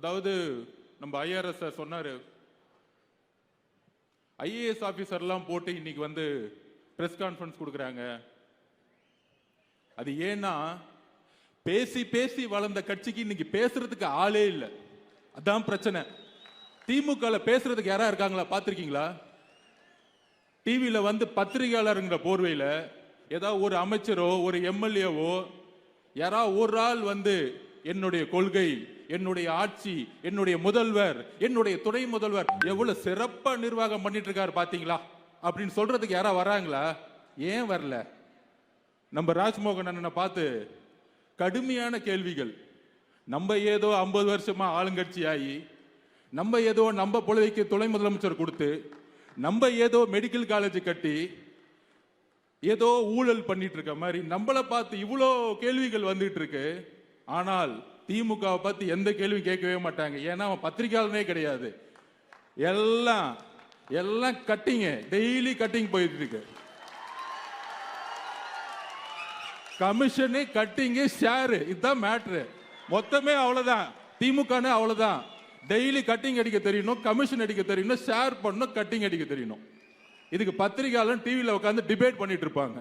அதாவது நம்ம ஐஆர்எஸ் சொன்னார் ஐஏஎஸ் ஆஃபீஸர்லாம் போட்டு இன்னைக்கு வந்து ப்ரெஸ் கான்ஃபரன்ஸ் கொடுக்குறாங்க. அது ஏன்னா பேசி பேசி வளர்ந்த கட்சிக்கு இன்னைக்கு பேசுறதுக்கு ஆளே இல்லை. அதான் பிரச்சனை. திமுக பேசுறதுக்கு யாரா இருக்காங்களா பார்த்துருக்கீங்களா? டிவியில் வந்து பத்திரிகையாளருங்கிற போர்வையில் ஏதாவது ஒரு அமைச்சரோ ஒரு எம்எல்ஏவோ யாரா ஒரு ஆள் வந்து என்னுடைய கொள்கை என்னுடைய ஆட்சி என்னுடைய முதல்வர் என்னுடைய துணை முதல்வர் எவ்வளவு சிறப்பா நிர்வாகம் பண்ணிட்டு இருக்காரு பாத்தீங்களா? அப்படின்னு சொல்றதுக்கு யாரா வராங்களா? ஏன் வரல? நம்ம ராஜ்மோகன் அண்ணனை பார்த்து கடுமையான கேள்விகள். நம்ம ஏதோ ஐம்பது வருஷமா ஆளுங்கட்சி ஆகி நம்ம ஏதோ நம்ம பொழுதைக்கு துணை முதலமைச்சர் கொடுத்து நம்ம ஏதோ மெடிக்கல் காலேஜ் கட்டி ஏதோ ஊழல் பண்ணிட்டு இருக்க மாதிரி நம்மளை பார்த்து இவ்வளோ கேள்விகள் வந்துட்டு இருக்கு ஆனால் திமுகவை பத்தி எந்த கேள்வியும் கேட்கவே மாட்டாங்க. ஏன்னா அவன் பத்திரிகையாளனே கிடையாது. எல்லாம் எல்லாம் கட்டிங்க டெய்லி கட்டிங் போயிட்டு இருக்கு. கமிஷனு கட்டிங்கு ஷேரு இதுதான் மேட்ரு மொத்தமே அவ்வளவுதான். திமுகனே அவ்வளவுதான். டெய்லி கட்டிங் அடிக்க தெரியணும் கமிஷன் அடிக்க தெரியணும் ஷேர் பண்ணணும் கட்டிங் அடிக்க தெரியணும் இதுக்கு பத்திரிகையாளன் டிவியில் உட்காந்து டிபேட் பண்ணிட்டு இருப்பாங்க.